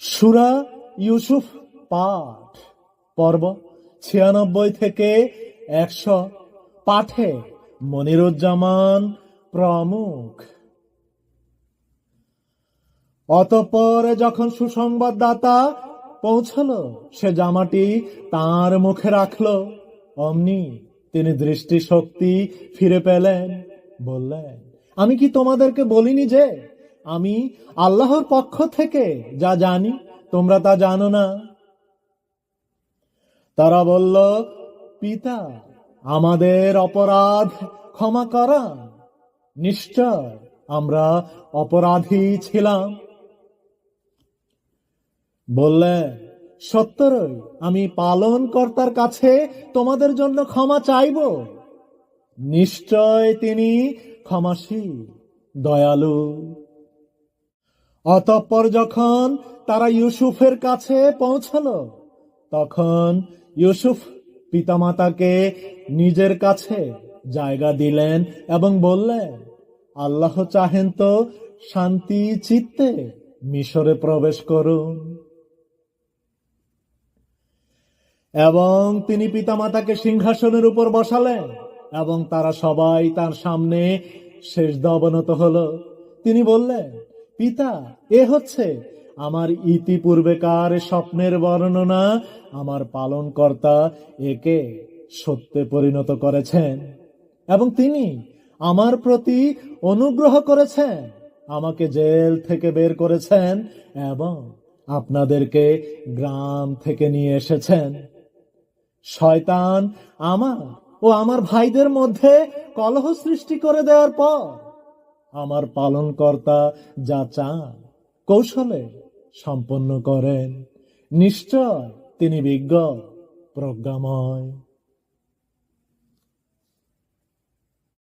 সুরা ইউসুফ পাঠ, পর্ব ছিয়ানব্বই থেকে একশো পাঠে মনিরুজ্জামান প্রমুখ। অতঃপর যখন সুসংবাদদাতা পৌঁছলো, সে জামাটি তার মুখে রাখল। অমনি তিনি দৃষ্টিশক্তি ফিরে পেলেন, বললেন, আমি কি তোমাদেরকে বলিনি যে আমি আল্লাহর পক্ষ থেকে যা জানি, তোমরা তা জানো না। তারা বলল, পিতা, আমাদের অপরাধ ক্ষমা করা। নিশ্চয় আমরা অপরাধী ছিলাম। বললেন সত্তরই আমি পালন কর্তার কাছে তোমাদের জন্য ক্ষমা চাইব। নিশ্চয় তিনি ক্ষমাশীল, দয়ালু। অতঃপর যখন তারা ইউসুফের কাছে পৌঁছলো, তখন ইউসুফ পিতামাতাকে নিজের কাছে জায়গা দিলেন এবং বললেন, আল্লাহ চাহেন তো শান্তি চিত্তে মিশরে প্রবেশ করুন। এবং তিনি পিতামাতাকে সিংহাসনের উপর বসালেন এবং তারা সবাই তার সামনে শেষ অবনত হল। তিনি বললেন পিতা, এ হচ্ছে আমার ইতিপূর্বেকার স্বপ্নের বর্ণনা। আমার পালনকর্তা একে সত্যে পরিণত করেছেন এবং তিনি আমার প্রতি অনুগ্রহ করেছেন, আমাকে জেল থেকে বের করেছেন এবং আপনাদেরকে গ্রাম থেকে নিয়ে এসেছেন। শয়তান আমার ও আমার ভাইদের মধ্যে কলহ সৃষ্টি করে দেওয়ার পর আমার পালনকর্তা যা চান কৌশলে সম্পন্ন করেন। নিশ্চয় তিনি বিজ্ঞ প্রজ্ঞাময়।